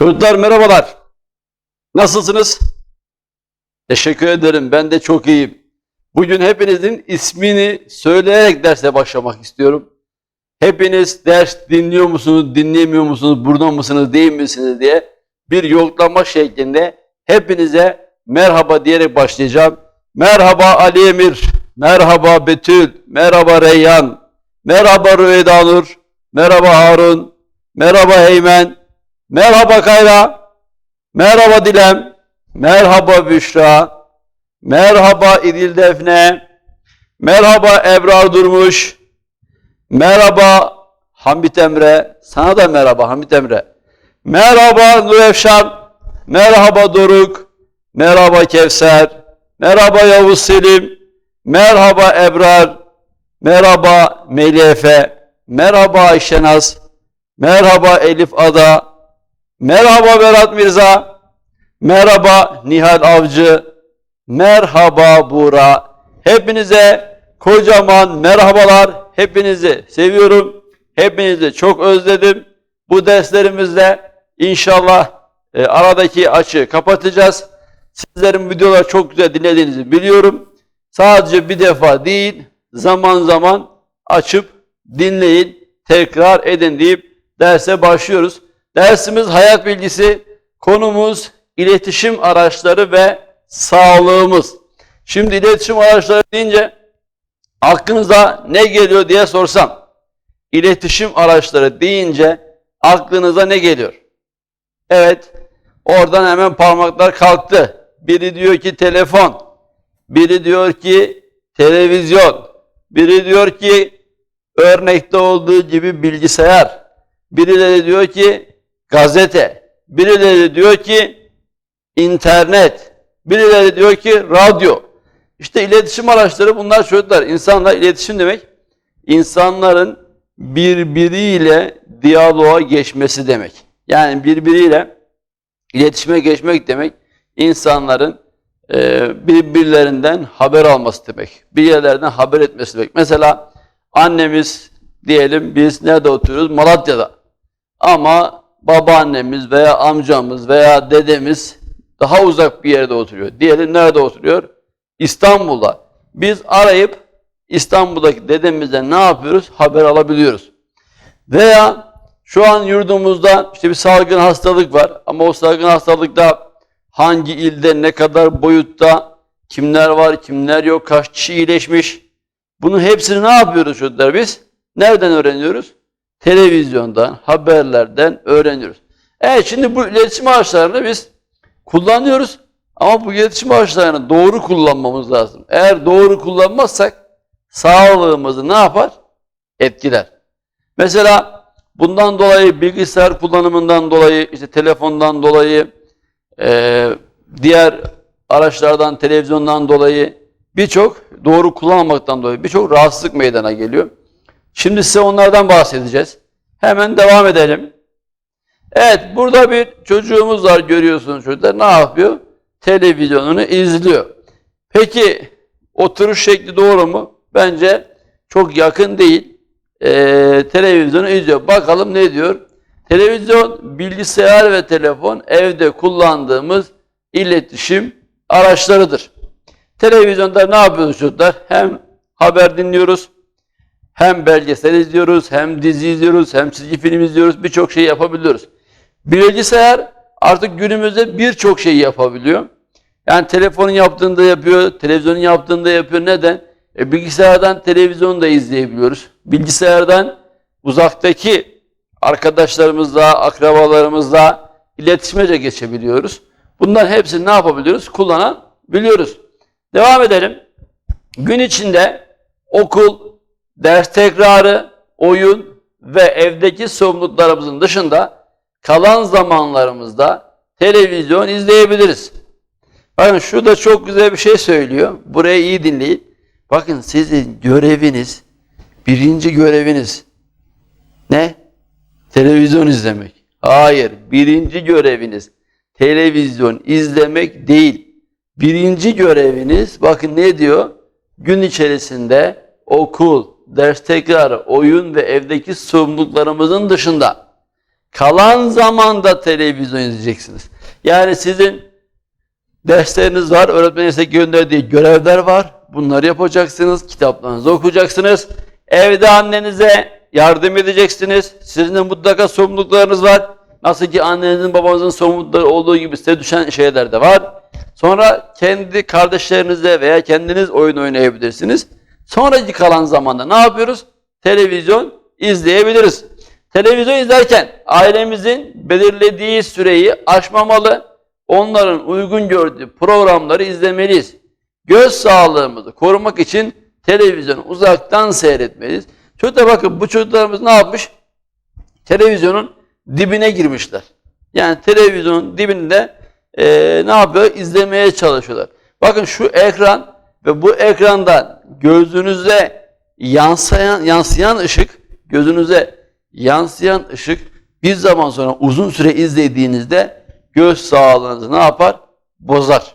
Çocuklar merhabalar. Nasılsınız? Teşekkür ederim. Ben de çok iyiyim. Bugün hepinizin ismini söyleyerek derse başlamak istiyorum. Hepiniz ders dinliyor musunuz, dinlemiyor musunuz, burada mısınız, değil misiniz diye bir yoklama şeklinde hepinize merhaba diyerek başlayacağım. Merhaba Ali Emir, merhaba Betül, merhaba Reyhan, merhaba Rüveyda Nur, merhaba Harun, merhaba Eymen, merhaba Kayra, merhaba Dilem, merhaba Büşra, merhaba İdil Defne, merhaba Ebrar Durmuş, merhaba Hamit Emre, sana da merhaba Hamit Emre, merhaba Nur Efşan, merhaba Doruk, merhaba Kevser, merhaba Yavuz Selim, merhaba Ebrar, merhaba Melih merhaba Ayşenaz, merhaba Elif Ada, merhaba Berat Mirza, merhaba Nihal Avcı, merhaba Buğra. Hepinize kocaman merhabalar. Hepinizi seviyorum. Hepinizi çok özledim. Bu derslerimizde inşallah e, aradaki açığı kapatacağız. Sizlerin videoları çok güzel dinlediğinizi biliyorum. Sadece bir defa değil, zaman zaman açıp dinleyin, tekrar edin deyip derse başlıyoruz. Dersimiz hayat bilgisi, konumuz iletişim araçları ve sağlığımız. Şimdi iletişim araçları deyince aklınıza ne geliyor diye sorsam, iletişim araçları deyince aklınıza ne geliyor? Evet, oradan hemen parmaklar kalktı. Biri diyor ki telefon, biri diyor ki televizyon, biri diyor ki örnekte olduğu gibi bilgisayar, birileri diyor ki gazete, birileri diyor ki internet, birileri diyor ki radyo. İşte iletişim araçları bunlar çocuklar. İnsanlar iletişim demek, insanların birbiriyle diyaloğa geçmesi demek. Yani birbiriyle iletişime geçmek demek, insanların e, birbirlerinden haber alması demek. Bir yerlerden haber etmesi demek. Mesela annemiz diyelim biz nerede oturuyoruz? Malatya'da. Ama babaannemiz veya amcamız veya dedemiz daha uzak bir yerde oturuyor. Diyelim nerede oturuyor? İstanbul'da. Biz arayıp İstanbul'daki dedemizden ne yapıyoruz? Haber alabiliyoruz. Veya şu an yurdumuzda işte bir salgın hastalık var ama o salgın hastalıkta hangi ilde, ne kadar boyutta, kimler var, kimler yok, kaç kişi iyileşmiş. Bunun hepsini ne yapıyoruz çocuklar biz? Nereden öğreniyoruz? Televizyondan, haberlerden öğreniyoruz. Evet şimdi bu iletişim araçlarını biz kullanıyoruz ama bu iletişim araçlarını doğru kullanmamız lazım. Eğer doğru kullanmazsak sağlığımızı ne yapar? Etkiler. Mesela bundan dolayı bilgisayar kullanımından dolayı, işte telefondan dolayı, e, diğer araçlardan, televizyondan dolayı birçok doğru kullanmamaktan dolayı birçok rahatsızlık meydana geliyor. Şimdi size onlardan bahsedeceğiz. Hemen devam edelim. Evet, burada bir çocuğumuz var görüyorsunuz çocuklar. Ne yapıyor? Televizyonunu izliyor. Peki oturuş şekli doğru mu? Bence çok yakın değil. Ee, televizyonu izliyor. Bakalım ne diyor? Televizyon, bilgisayar ve telefon evde kullandığımız iletişim araçlarıdır. Televizyonda ne yapıyoruz çocuklar? Hem haber dinliyoruz, hem belgesel izliyoruz, hem dizi izliyoruz, hem çizgi film izliyoruz. Birçok şey yapabiliyoruz. Bilgisayar artık günümüzde birçok şey yapabiliyor. Yani telefonun yaptığını da yapıyor, televizyonun yaptığını da yapıyor. Neden? E, bilgisayardan televizyonu da izleyebiliyoruz. Bilgisayardan uzaktaki arkadaşlarımızla, akrabalarımızla iletişime geçebiliyoruz. Bunların hepsini ne yapabiliyoruz? Kullanabiliyoruz. Devam edelim. Gün içinde okul, ders tekrarı, oyun ve evdeki sorumluluklarımızın dışında kalan zamanlarımızda televizyon izleyebiliriz. Bakın şurada çok güzel bir şey söylüyor. Burayı iyi dinleyin. Bakın sizin göreviniz, birinci göreviniz ne? Televizyon izlemek. Hayır, birinci göreviniz televizyon izlemek değil. Birinci göreviniz, bakın ne diyor? Gün içerisinde okul, ders tekrarı, oyun ve evdeki sorumluluklarımızın dışında Kalan zamanda televizyon izleyeceksiniz. Yani sizin dersleriniz var, öğretmenin size gönderdiği görevler var. Bunları yapacaksınız, kitaplarınızı okuyacaksınız. Evde annenize yardım edeceksiniz. Sizin de mutlaka sorumluluklarınız var. Nasıl ki annenizin babanızın sorumlulukları olduğu gibi size düşen şeyler de var. Sonra kendi kardeşlerinizle veya kendiniz oyun oynayabilirsiniz. Sonraki kalan zamanda ne yapıyoruz? Televizyon izleyebiliriz. Televizyon izlerken ailemizin belirlediği süreyi aşmamalı, onların uygun gördüğü programları izlemeliyiz. Göz sağlığımızı korumak için televizyonu uzaktan seyretmeliyiz. Çocuklar bakın bu çocuklarımız ne yapmış? Televizyonun dibine girmişler. Yani televizyonun dibinde eee, ne yapıyor? İzlemeye çalışıyorlar. Bakın şu ekran ve bu ekrandan gözünüze yansıyan, yansıyan ışık, gözünüze yansıyan ışık bir zaman sonra uzun süre izlediğinizde göz sağlığınızı ne yapar? Bozar.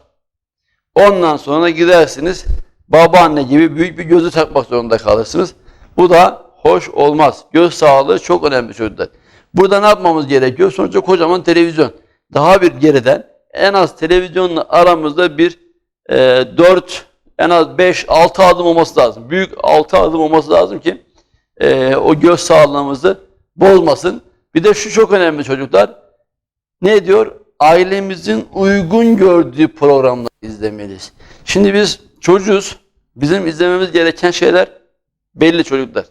Ondan sonra gidersiniz babaanne gibi büyük bir gözü takmak zorunda kalırsınız. Bu da hoş olmaz. Göz sağlığı çok önemli çocuklar. Burada ne yapmamız gerekiyor? Sonuçta kocaman televizyon. Daha bir geriden en az televizyonla aramızda bir e, 4 en az 5-6 adım olması lazım. Büyük 6 adım olması lazım ki e, o göz sağlığımızı bozmasın. Bir de şu çok önemli çocuklar. Ne diyor? Ailemizin uygun gördüğü programları izlemeliyiz. Şimdi biz çocuğuz. Bizim izlememiz gereken şeyler belli çocuklar.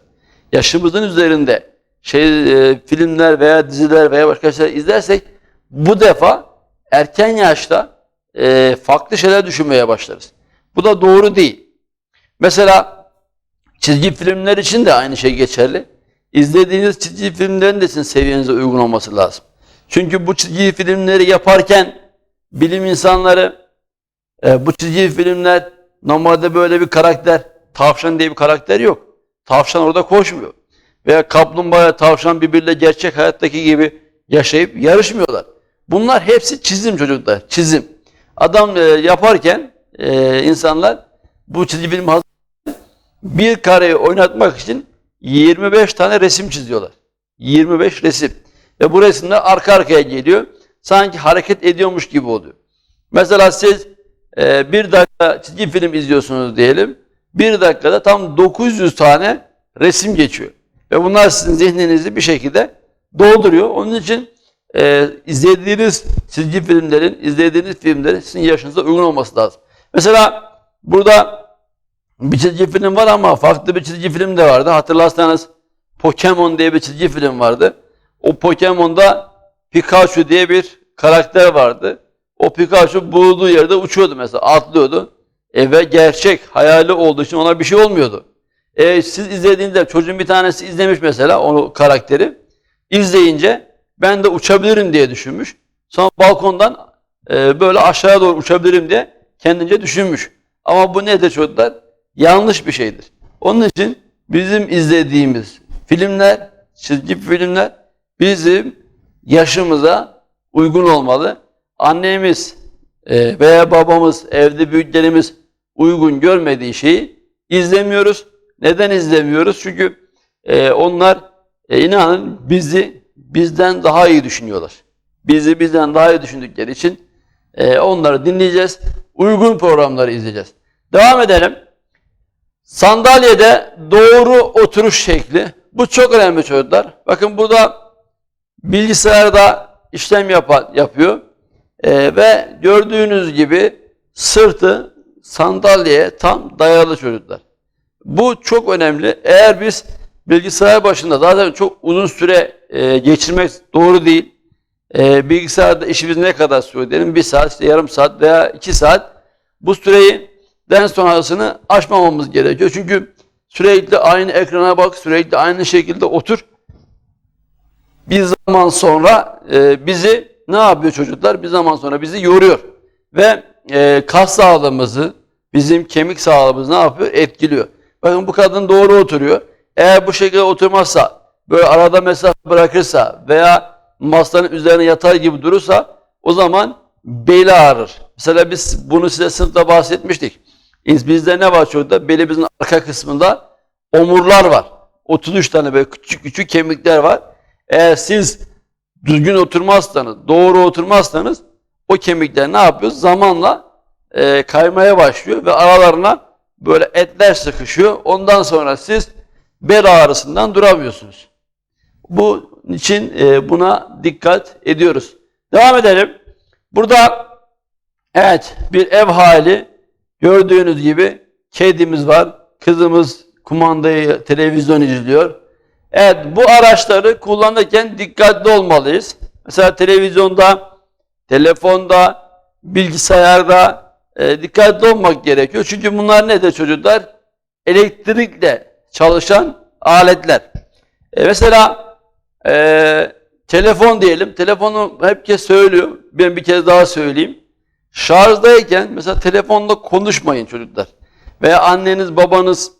Yaşımızın üzerinde şey e, filmler veya diziler veya başka şeyler izlersek bu defa erken yaşta e, farklı şeyler düşünmeye başlarız. Bu da doğru değil. Mesela çizgi filmler için de aynı şey geçerli. İzlediğiniz çizgi filmlerin de sizin seviyenize uygun olması lazım. Çünkü bu çizgi filmleri yaparken bilim insanları e, bu çizgi filmler normalde böyle bir karakter, tavşan diye bir karakter yok. Tavşan orada koşmuyor. Veya kaplumbağa, tavşan birbiriyle gerçek hayattaki gibi yaşayıp yarışmıyorlar. Bunlar hepsi çizim çocuklar, çizim. Adam e, yaparken e, insanlar bu çizgi film bir kareyi oynatmak için 25 tane resim çiziyorlar. 25 resim. Ve bu resimler arka arkaya geliyor. Sanki hareket ediyormuş gibi oluyor. Mesela siz e, bir dakika çizgi film izliyorsunuz diyelim. Bir dakikada tam 900 tane resim geçiyor. Ve bunlar sizin zihninizi bir şekilde dolduruyor. Onun için e, izlediğiniz çizgi filmlerin, izlediğiniz filmlerin sizin yaşınıza uygun olması lazım. Mesela burada bir çizgi film var ama farklı bir çizgi film de vardı. Hatırlarsanız Pokemon diye bir çizgi film vardı. O Pokemon'da Pikachu diye bir karakter vardı. O Pikachu bulunduğu yerde uçuyordu mesela, atlıyordu. E ve gerçek, hayali olduğu için ona bir şey olmuyordu. E, siz izlediğinizde çocuğun bir tanesi izlemiş mesela onu karakteri. İzleyince ben de uçabilirim diye düşünmüş. Sonra balkondan e, böyle aşağıya doğru uçabilirim diye kendince düşünmüş. Ama bu nedir çocuklar? Yanlış bir şeydir. Onun için bizim izlediğimiz filmler, çizgi filmler bizim yaşımıza uygun olmalı. Annemiz e, veya babamız, evde büyüklerimiz uygun görmediği şeyi izlemiyoruz. Neden izlemiyoruz? Çünkü e, onlar e, inanın bizi bizden daha iyi düşünüyorlar. Bizi bizden daha iyi düşündükleri için onları dinleyeceğiz. Uygun programları izleyeceğiz. Devam edelim. Sandalyede doğru oturuş şekli. Bu çok önemli çocuklar. Bakın burada bilgisayarda işlem yapan, yapıyor. Ee, ve gördüğünüz gibi sırtı sandalyeye tam dayalı çocuklar. Bu çok önemli. Eğer biz bilgisayar başında zaten çok uzun süre e, geçirmek doğru değil. E, bilgisayarda işimiz ne kadar sürüyor diyelim? Bir saat, işte yarım saat veya iki saat. Bu süreyi den sonrasını aşmamamız gerekiyor. Çünkü sürekli aynı ekrana bak, sürekli aynı şekilde otur. Bir zaman sonra e, bizi ne yapıyor çocuklar? Bir zaman sonra bizi yoruyor. Ve e, kas sağlığımızı, bizim kemik sağlığımızı ne yapıyor? Etkiliyor. Bakın bu kadın doğru oturuyor. Eğer bu şekilde oturmazsa, böyle arada mesafe bırakırsa veya masanın üzerine yatar gibi durursa o zaman beli ağrır. Mesela biz bunu size sınıfta bahsetmiştik. Bizde ne var çocukta? Belimizin arka kısmında omurlar var. 33 tane böyle küçük küçük kemikler var. Eğer siz düzgün oturmazsanız, doğru oturmazsanız o kemikler ne yapıyor? Zamanla e, kaymaya başlıyor ve aralarına böyle etler sıkışıyor. Ondan sonra siz bel ağrısından duramıyorsunuz. Bu için e, buna dikkat ediyoruz. Devam edelim. Burada evet bir ev hali gördüğünüz gibi kedimiz var. Kızımız kumandayı televizyon izliyor. Evet bu araçları kullanırken dikkatli olmalıyız. Mesela televizyonda, telefonda, bilgisayarda e, dikkatli olmak gerekiyor. Çünkü bunlar nedir çocuklar? Elektrikle çalışan aletler. E, mesela e, telefon diyelim. Telefonu hep kez söylüyor. Ben bir kez daha söyleyeyim. Şarjdayken mesela telefonda konuşmayın çocuklar. Veya anneniz babanız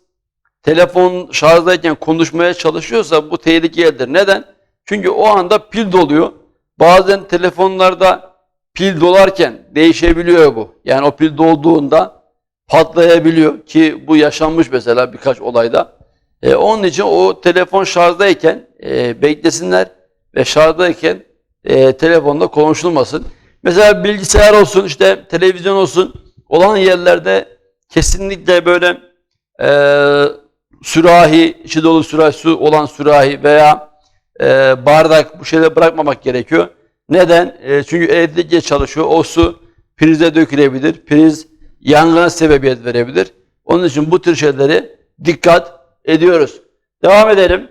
telefon şarjdayken konuşmaya çalışıyorsa bu tehlikelidir. Neden? Çünkü o anda pil doluyor. Bazen telefonlarda pil dolarken değişebiliyor bu. Yani o pil dolduğunda patlayabiliyor ki bu yaşanmış mesela birkaç olayda. E, onun için o telefon şarjdayken e, beklesinler ve şarjdayken e, telefonda konuşulmasın. Mesela bilgisayar olsun, işte televizyon olsun olan yerlerde kesinlikle böyle e, sürahi, içi dolu sürahi, su olan sürahi veya e, bardak bu şeyleri bırakmamak gerekiyor. Neden? E, çünkü elektrikle çalışıyor. O su prize dökülebilir. Priz yangına sebebiyet verebilir. Onun için bu tür şeyleri dikkat ediyoruz. Devam edelim.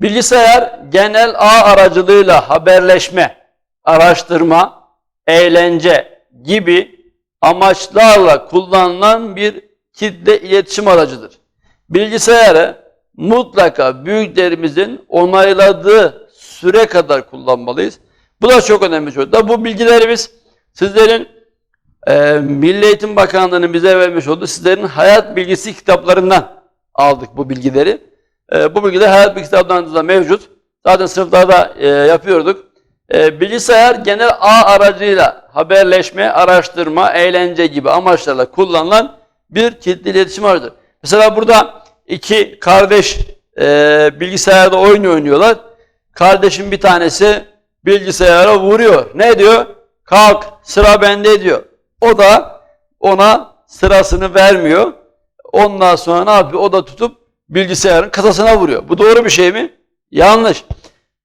Bilgisayar genel ağ aracılığıyla haberleşme, araştırma, eğlence gibi amaçlarla kullanılan bir kitle iletişim aracıdır. Bilgisayarı mutlaka büyüklerimizin onayladığı süre kadar kullanmalıyız. Bu da çok önemli çocuklar. Bu bilgileri biz sizlerin e, Milli Eğitim Bakanlığı'nın bize vermiş olduğu sizlerin hayat bilgisi kitaplarından aldık bu bilgileri. E, bu bilgiler hayat bilgisi kitaplarında mevcut. Zaten sınıflarda e, yapıyorduk. E, bilgisayar genel ağ aracıyla haberleşme, araştırma, eğlence gibi amaçlarla kullanılan bir kitle iletişim aracıdır. Mesela burada iki kardeş e, bilgisayarda oyun oynuyorlar. Kardeşin bir tanesi bilgisayara vuruyor. Ne diyor? Kalk sıra bende diyor. O da ona sırasını vermiyor. Ondan sonra ne yapıyor? O da tutup bilgisayarın kasasına vuruyor. Bu doğru bir şey mi? Yanlış.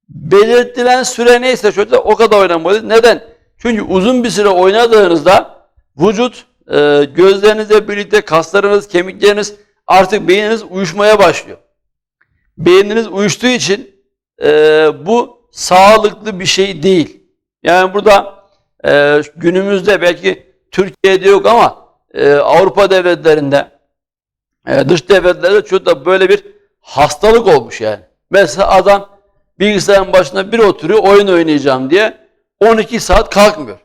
Belirtilen süre neyse çocuklar o kadar oynamalıyız. Neden? Çünkü uzun bir süre oynadığınızda vücut e, gözlerinizle birlikte kaslarınız, kemikleriniz artık beyniniz uyuşmaya başlıyor. Beyniniz uyuştuğu için e, bu sağlıklı bir şey değil. Yani burada e, günümüzde belki Türkiye'de yok ama e, Avrupa devletlerinde e, dış devletlerde çocukta böyle bir hastalık olmuş yani. Mesela adam bilgisayarın başında bir oturuyor oyun oynayacağım diye 12 saat kalkmıyor.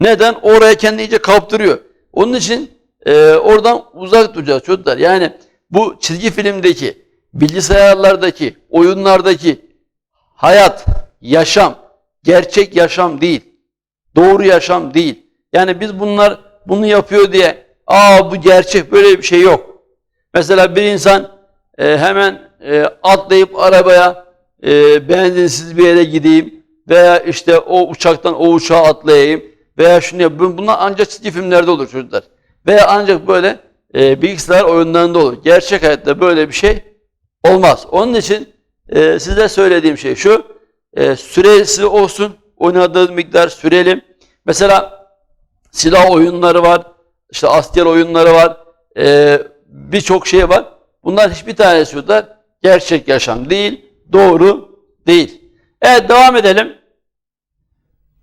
Neden? Oraya kendini iyice kaptırıyor. Onun için e, oradan uzak duracağız çocuklar. Yani bu çizgi filmdeki, bilgisayarlardaki, oyunlardaki hayat, yaşam, gerçek yaşam değil. Doğru yaşam değil. Yani biz bunlar bunu yapıyor diye aa bu gerçek böyle bir şey yok. Mesela bir insan e, hemen e, atlayıp arabaya e, benzinsiz bir yere gideyim veya işte o uçaktan o uçağa atlayayım veya şunu yap. Bunlar ancak çizgi filmlerde olur çocuklar. Veya ancak böyle e, bilgisayar oyunlarında olur. Gerçek hayatta böyle bir şey olmaz. Onun için e, size söylediğim şey şu. E, süresi olsun. Oynadığınız miktar süreli. Mesela silah oyunları var. İşte asker oyunları var. E, Birçok şey var. Bunlar hiçbir tanesi çocuklar gerçek yaşam değil. Doğru değil. Evet devam edelim.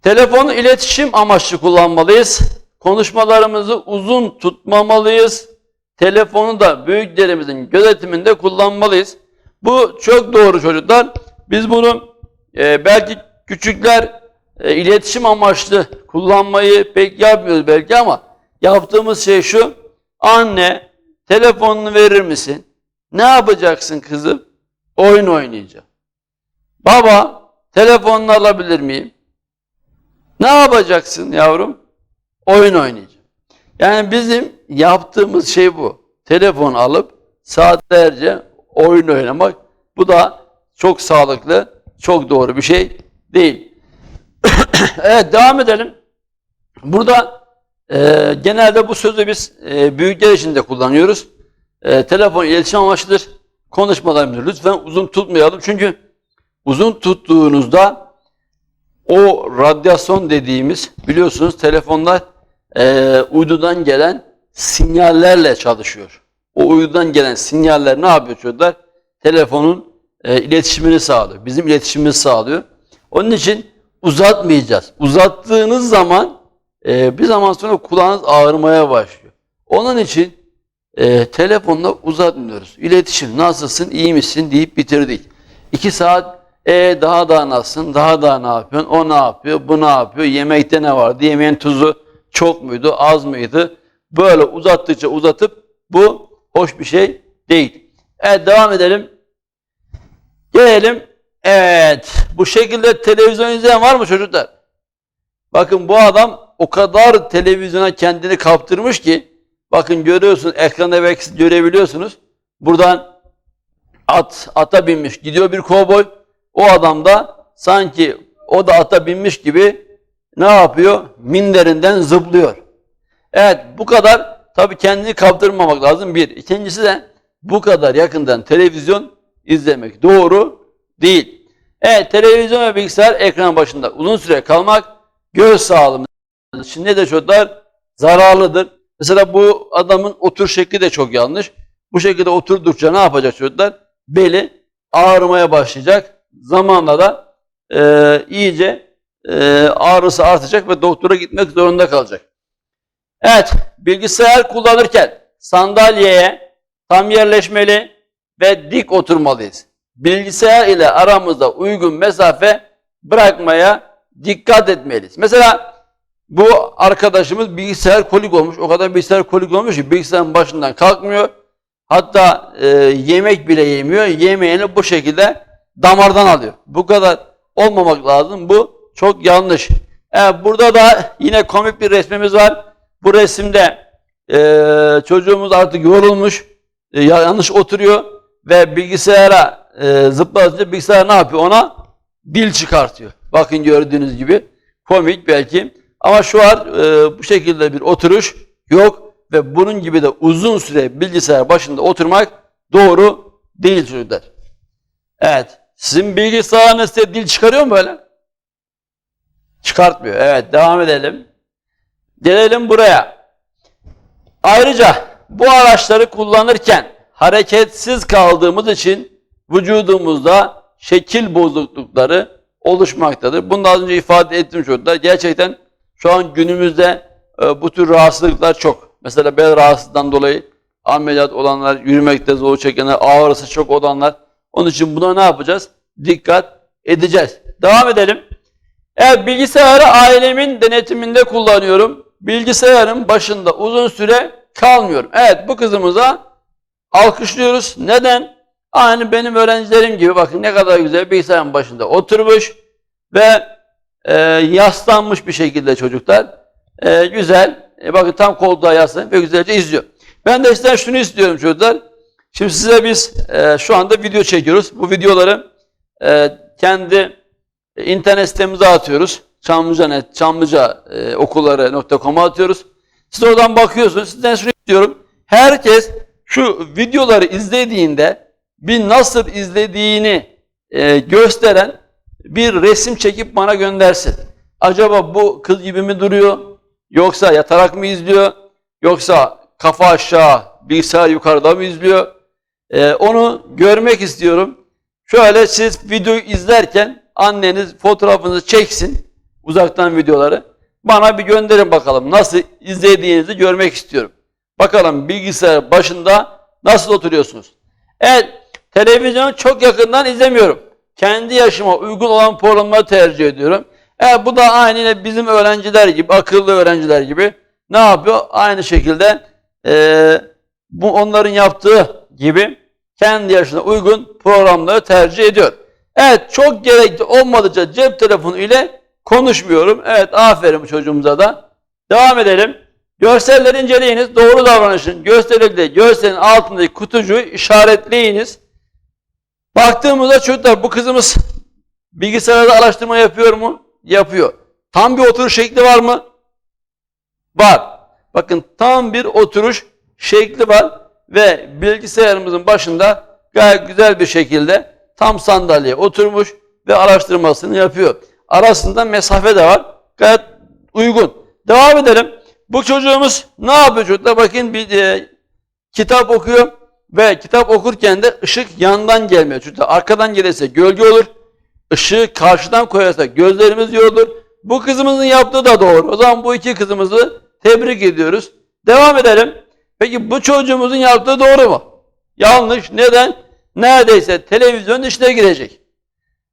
Telefonu iletişim amaçlı kullanmalıyız. Konuşmalarımızı uzun tutmamalıyız. Telefonu da büyüklerimizin gözetiminde kullanmalıyız. Bu çok doğru çocuklar. Biz bunu e, belki küçükler e, iletişim amaçlı kullanmayı pek yapmıyoruz belki ama yaptığımız şey şu. Anne telefonunu verir misin? Ne yapacaksın kızım? Oyun oynayacağım. Baba telefonunu alabilir miyim? Ne yapacaksın yavrum? Oyun oynayacağım. Yani bizim yaptığımız şey bu. Telefon alıp saatlerce oyun oynamak. Bu da çok sağlıklı, çok doğru bir şey değil. evet devam edelim. Burada e, genelde bu sözü biz e, büyükler için de kullanıyoruz. E, telefon iletişim amaçlıdır. Konuşmalarımızı lütfen uzun tutmayalım. Çünkü uzun tuttuğunuzda o radyasyon dediğimiz biliyorsunuz telefonlar e, uydudan gelen sinyallerle çalışıyor. O uydudan gelen sinyaller ne yapıyor çocuklar? Telefonun e, iletişimini sağlıyor. Bizim iletişimimizi sağlıyor. Onun için uzatmayacağız. Uzattığınız zaman e, bir zaman sonra kulağınız ağrımaya başlıyor. Onun için e, telefonla uzatmıyoruz. İletişim nasılsın, iyi misin deyip bitirdik. İki saat e daha da nasılsın, daha da ne yapıyorsun, o ne yapıyor, bu ne yapıyor, yemekte ne vardı, yemeğin tuzu çok muydu, az mıydı? Böyle uzattıkça uzatıp bu hoş bir şey değil. Evet devam edelim. Gelelim. Evet. Bu şekilde televizyon izleyen var mı çocuklar? Bakın bu adam o kadar televizyona kendini kaptırmış ki bakın görüyorsun ekranda belki görebiliyorsunuz. Buradan at ata binmiş gidiyor bir kovboy. O adam da sanki o da ata binmiş gibi ne yapıyor? Minderinden zıplıyor. Evet bu kadar tabii kendini kaptırmamak lazım bir. İkincisi de bu kadar yakından televizyon izlemek doğru değil. Evet televizyon ve bilgisayar ekran başında uzun süre kalmak göz sağlığımız ne de çocuklar zararlıdır. Mesela bu adamın otur şekli de çok yanlış. Bu şekilde oturdukça ne yapacak çocuklar? Beli ağrımaya başlayacak. Zamanla da e, iyice e, ağrısı artacak ve doktora gitmek zorunda kalacak. Evet, bilgisayar kullanırken sandalyeye tam yerleşmeli ve dik oturmalıyız. Bilgisayar ile aramızda uygun mesafe bırakmaya dikkat etmeliyiz. Mesela bu arkadaşımız bilgisayar kolik olmuş. O kadar bilgisayar kolik olmuş ki bilgisayarın başından kalkmıyor. Hatta e, yemek bile yemiyor. Yemeğini bu şekilde damardan alıyor. Bu kadar olmamak lazım. Bu çok yanlış. Evet, burada da yine komik bir resmimiz var. Bu resimde e, çocuğumuz artık yorulmuş, e, yanlış oturuyor ve bilgisayara e, zıplatınca bilgisayar ne yapıyor? Ona dil çıkartıyor. Bakın gördüğünüz gibi komik belki ama şu an e, bu şekilde bir oturuş yok ve bunun gibi de uzun süre bilgisayar başında oturmak doğru değil çocuklar. Evet. Sizin bilgisayarınız size dil çıkarıyor mu böyle? Çıkartmıyor. Evet devam edelim. Gelelim buraya. Ayrıca bu araçları kullanırken hareketsiz kaldığımız için vücudumuzda şekil bozuklukları oluşmaktadır. Bunu da az önce ifade ettim çocuklar. Gerçekten şu an günümüzde e, bu tür rahatsızlıklar çok. Mesela bel rahatsızlığından dolayı ameliyat olanlar, yürümekte zor çekenler, ağrısı çok olanlar. Onun için buna ne yapacağız? Dikkat edeceğiz. Devam edelim. Evet bilgisayarı ailemin denetiminde kullanıyorum. Bilgisayarın başında uzun süre kalmıyorum. Evet bu kızımıza alkışlıyoruz. Neden? Aynı benim öğrencilerim gibi bakın ne kadar güzel bilgisayarın başında oturmuş ve e, yaslanmış bir şekilde çocuklar. E, güzel. E, bakın tam koltuğa yaslanıp ve güzelce izliyor. Ben de sizden şunu istiyorum çocuklar. Şimdi size biz e, şu anda video çekiyoruz. Bu videoları e, kendi internet sitemize atıyoruz. Çamlıca.net, Çamlıca e, atıyoruz. Siz oradan bakıyorsunuz. Sizden şunu istiyorum. Herkes şu videoları izlediğinde bir nasıl izlediğini e, gösteren bir resim çekip bana göndersin. Acaba bu kız gibi mi duruyor? Yoksa yatarak mı izliyor? Yoksa kafa aşağı, bilgisayar yukarıda mı izliyor? E, onu görmek istiyorum. Şöyle siz videoyu izlerken anneniz fotoğrafınızı çeksin uzaktan videoları. Bana bir gönderin bakalım nasıl izlediğinizi görmek istiyorum. Bakalım bilgisayar başında nasıl oturuyorsunuz? Evet, televizyonu çok yakından izlemiyorum. Kendi yaşıma uygun olan programları tercih ediyorum. Evet, bu da aynı bizim öğrenciler gibi, akıllı öğrenciler gibi ne yapıyor? Aynı şekilde e, bu onların yaptığı gibi kendi yaşına uygun programları tercih ediyor. Evet, çok gerekli olmadıkça cep telefonu ile konuşmuyorum. Evet, aferin bu çocuğumuza da. Devam edelim. Görselleri inceleyiniz. Doğru davranışın gösterildiği görselin altındaki kutucuğu işaretleyiniz. Baktığımızda çocuklar bu kızımız Bilgisayarda araştırma yapıyor mu? Yapıyor. Tam bir oturuş şekli var mı? Var. Bakın tam bir oturuş şekli var ve bilgisayarımızın başında gayet güzel bir şekilde tam sandalyeye oturmuş ve araştırmasını yapıyor. Arasında mesafe de var. Gayet uygun. Devam edelim. Bu çocuğumuz ne yapıyor çocuklar? Bakın bir e, kitap okuyor ve kitap okurken de ışık yandan gelmiyor. Çocuklar arkadan gelirse gölge olur. Işığı karşıdan koyarsa gözlerimiz yorulur. Bu kızımızın yaptığı da doğru. O zaman bu iki kızımızı tebrik ediyoruz. Devam edelim. Peki bu çocuğumuzun yaptığı doğru mu? Yanlış. Neden? Neredeyse televizyon içine girecek.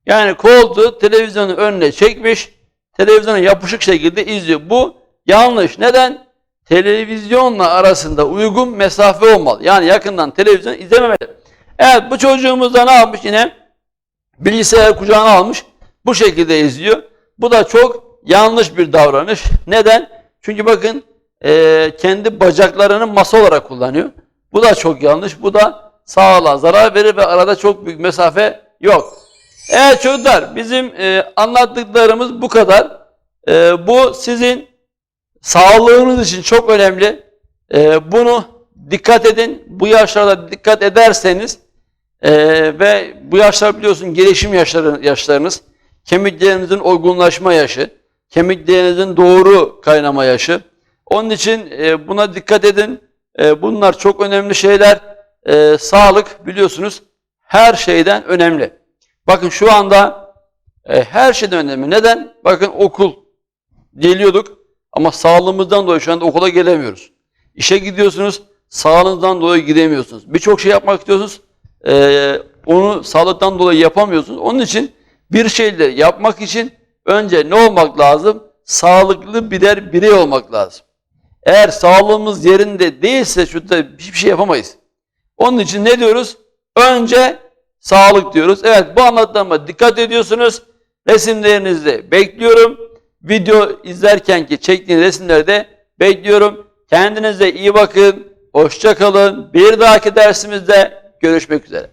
Yani koltuğu televizyonun önüne çekmiş, televizyona yapışık şekilde izliyor. Bu yanlış. Neden? Televizyonla arasında uygun mesafe olmalı. Yani yakından televizyon izlememeli. Evet bu çocuğumuz da ne yapmış yine? Bilgisayarı kucağına almış. Bu şekilde izliyor. Bu da çok yanlış bir davranış. Neden? Çünkü bakın eee, kendi bacaklarını masa olarak kullanıyor. Bu da çok yanlış. Bu da sağlığa zarar verir ve arada çok büyük mesafe yok. Evet çocuklar bizim eee, anlattıklarımız bu kadar. Eee, bu sizin sağlığınız için çok önemli. Eee, bunu dikkat edin. Bu yaşlarda dikkat ederseniz eee, ve bu yaşlar biliyorsun gelişim yaşları, yaşlarınız. Kemiklerinizin olgunlaşma yaşı, kemiklerinizin doğru kaynama yaşı. Onun için eee, buna dikkat edin. Eee, bunlar çok önemli şeyler. Eee, sağlık biliyorsunuz her şeyden önemli. Bakın şu anda e, her şeyden önemli. Neden? Bakın okul geliyorduk ama sağlığımızdan dolayı şu anda okula gelemiyoruz. İşe gidiyorsunuz, sağlığınızdan dolayı gidemiyorsunuz. Birçok şey yapmak istiyorsunuz, e, onu sağlıktan dolayı yapamıyorsunuz. Onun için bir şeyleri yapmak için önce ne olmak lazım? Sağlıklı birer birey olmak lazım. Eğer sağlığımız yerinde değilse şurada hiçbir şey yapamayız. Onun için ne diyoruz? Önce sağlık diyoruz. Evet bu anlattığıma dikkat ediyorsunuz. Resimlerinizi bekliyorum. Video izlerken ki çektiğiniz resimleri de bekliyorum. Kendinize iyi bakın. Hoşça kalın. Bir dahaki dersimizde görüşmek üzere.